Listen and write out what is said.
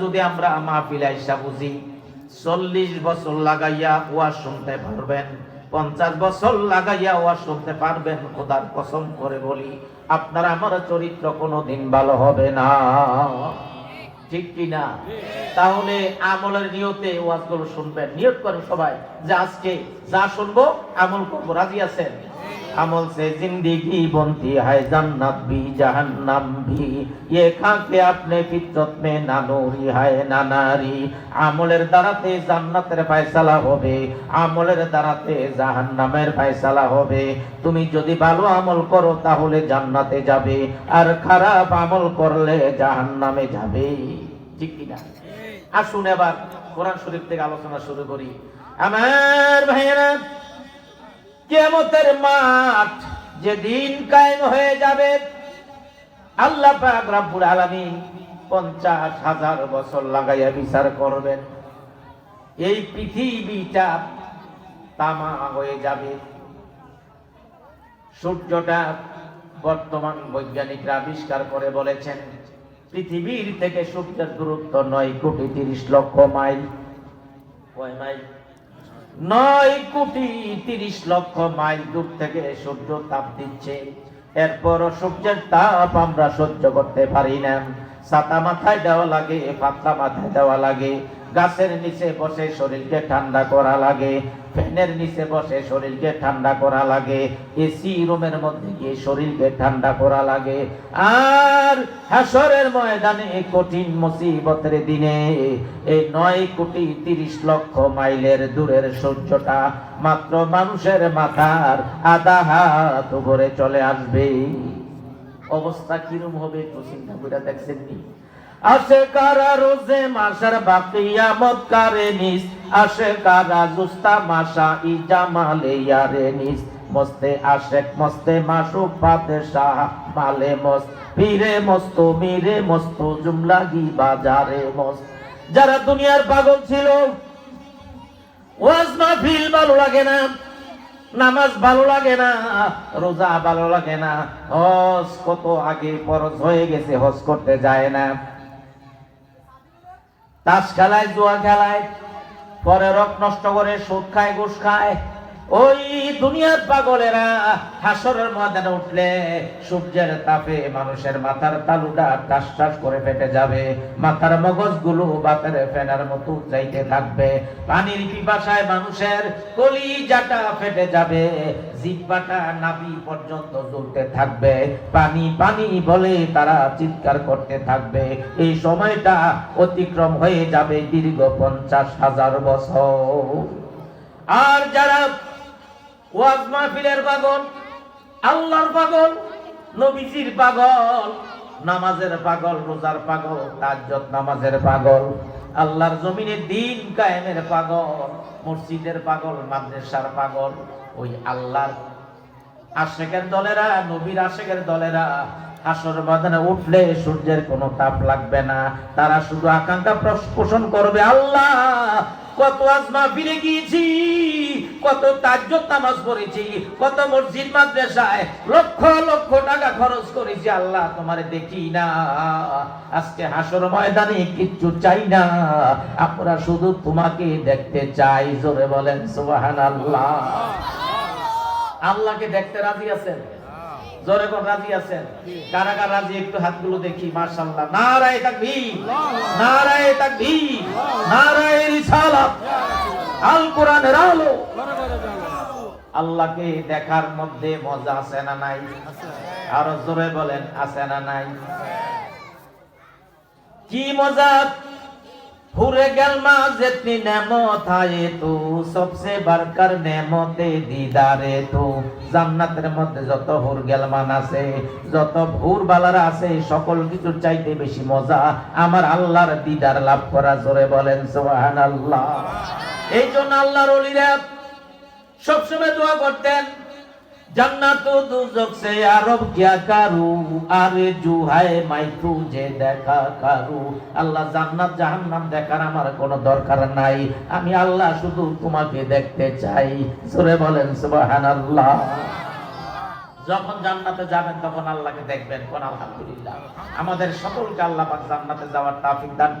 যদি আমরা মাহফিল আইসা বুঝি, চল্লিশ বছর লাগাইয়া ওয়াজ শুনতে পারবেন, পঞ্চাশ বছর লাগাইয়া ওয়াজ শুনতে পারবেন, খোদার কসম করে বলি, আপনার আমার চরিত্র কোনো দিন ভালো হবে না। ঠিক কি না? তাহলে আমলের নিয়তে ওয়াজগুলো শুনবেন, নিয়ত করেন সবাই, যে আজকে যা শুনব আমল করব, রাজি আছেন? अमल से जिंदगी बनती है जन्नत भी जहन्नम भी ये खा के अपने फितरत में ना नूरी है না নারী আমলের দ্বারাতে জান্নাতের ফয়সালা হবে আমলের দ্বারাতে জাহান্নামের ফয়সালা হবে তুমি যদি ভালো আমল করো তাহলে জান্নাতে যাবে আর খারাপ আমল করলে জাহান্নামে যাবে ঠিক কিনা আসুন এবার কোরআন শরীফ থেকে আলোচনা শুরু করি আমার ভাইয়েরা কেমতের মাঠ যেদিন কায়েম হয়ে যাবে, আল্লাহ পাক রব্বুল আলামিন পঞ্চাশ হাজার বছর লাগাইয়া বিচার করবেন। এই পৃথিবীটা তামা হয়ে যাবে। সূর্যটা বর্তমান বৈজ্ঞানিকরা আবিষ্কার করে বলেছেন, পৃথিবীর থেকে সূর্যের দূরত্ব নয় কোটি তিরিশ লক্ষ মাইল। কয় মাইল? নয় কোটি তিরিশ লক্ষ মাইল দূর থেকে সূর্য তাপ দিচ্ছে। এরপর সূর্যের তাপ আমরা সহ্য করতে পারি না। ছাতা মাথায় দেওয়া লাগে পাতলা মাথায় দেওয়া লাগে, গাছের নিচে বসে শরীরকে ঠান্ডা করা লাগে, ফ্যানের নিচে বসে শরীরকে ঠান্ডা করা লাগে এসি রুমের মধ্যে গিয়ে শরীরকে ঠান্ডা করা লাগে। আর হাসরের ময়দানে কঠিন মুসিবতের দিনে এই নয় কোটি তিরিশ লক্ষ মাইলের দূরের সূর্যটা মাত্র মানুষের মাথার আধা হাত উপরে চলে আসবে। অবস্থা কিরম হবে একটু চিন্তা করে দেখছেন নি? আসে কারা রোজে মাসার বাকিয়ামত কারে নিস? আসে কারা জুস্তা মাসা ই জামালে ইয়ারে নিস? মস্তে আশেক, মস্তে মাসুক পাতে শাহ মালে মস্ত। পীরে মস্ত, মিরে মস্ত জুমলাগি বাজারে মস্ত। যারা দুনিয়ার পাগল ছিল, ওয়াজ মাহফিল ভালো লাগে না। নামাজ ভালো লাগে না, রোজা ভালো লাগে না। হজ কত আগে ফরজ হয়ে গেছে, হজ করতে যায় না। তাস খেলায়, জুয়া খেলায়, পরে রক নষ্ট করে সুদ খায়, ঘুষ খায়। ওই দুনিয়ার পাগলেরা হাসরের ময়দানে উঠলে সূর্যের তাপে মানুষের মাথার তালুটা টাস টাস করে ফেটে যাবে। মাথার মগজগুলো বাতের ফেনার মতো যাইতে থাকবে। পানির পিপাসায় মানুষের কলিজাটা ফেটে যাবে। জিব্বাটা নাভি পর্যন্ত জ্বলতে থাকবে। পানি পানি বলে তারা চিৎকার করতে থাকবে। এই সময়টা অতিক্রম হয়ে যাবে দীর্ঘ পঞ্চাশ হাজার বছর। আর যারা ওয়াজ মাহফিলের পাগল, আল্লাহর পাগল, নবীজির পাগল, নামাজের পাগল, রোজার পাগল তাজ্জত নামাজের পাগল, আল্লাহর জমিনে দিন কায়েমের পাগল, মসজিদের পাগল, মাদ্রাসার পাগল, ওই আল্লাহর আশেকের দলেরা, নবীর আশেকের দলেরা, হাসর বাদানে উঠলে সূর্যের কোনো তাপ লাগবে না। তারা শুধু আকাঙ্ক্ষা পোষণ করবে, আল্লাহ, কত আজমা ফিরে গিয়েছি কত তাজ্জত নামাজ পড়েছি, কত মসজিদ, মাদ্রাসায় লক্ষ লক্ষ টাকা খরচ করেছি, আল্লাহ তোমারে দেখি না। আজকে হাসর ময়দানে কিচ্ছু চাই না। আমরা শুধু তোমাকে দেখতে চাই, জোরে বলেন, সুবহানাল্লাহ। আল্লাহকে দেখতে রাজি আছেন? জোরে কোন রাজি আছেন? কারা কারা রাজি? একটু হাতগুলো দেখি, মাশাআল্লাহ। নারায়ে তাকবীর নারায়ে তাকবীর, নারায়ে রিসালাত। আল কোরআনের আলো। আল্লাহকে দেখার মধ্যে মজা আছে না নাই? আর জোরে বলেন আছে না নাই? কি মজা? যেতনি নেমত সবসে বারকার নেমতে দিদারে জান্নাতের মধ্যে যত হুর আছে যত বালারা আছে সকল কিছুর চাইতে বেশি মজা আমার আল্লাহর দিদার লাভ করা জোরে বলেন আল্লাহ এই জন্য আল্লাহর অলিরা সবসময় দোয়া করতেন আমি আল্লাহ শুধু তোমাকে দেখতে চাই। সুরে বলেন যখন জান্নাতে যাবেন, তখন আল্লাহকে দেখবেন। কোন আলহামদুলিল্লাহ। আমাদের সকলকে আল্লাহ জান্নাতে যাওয়ার তাফিক দান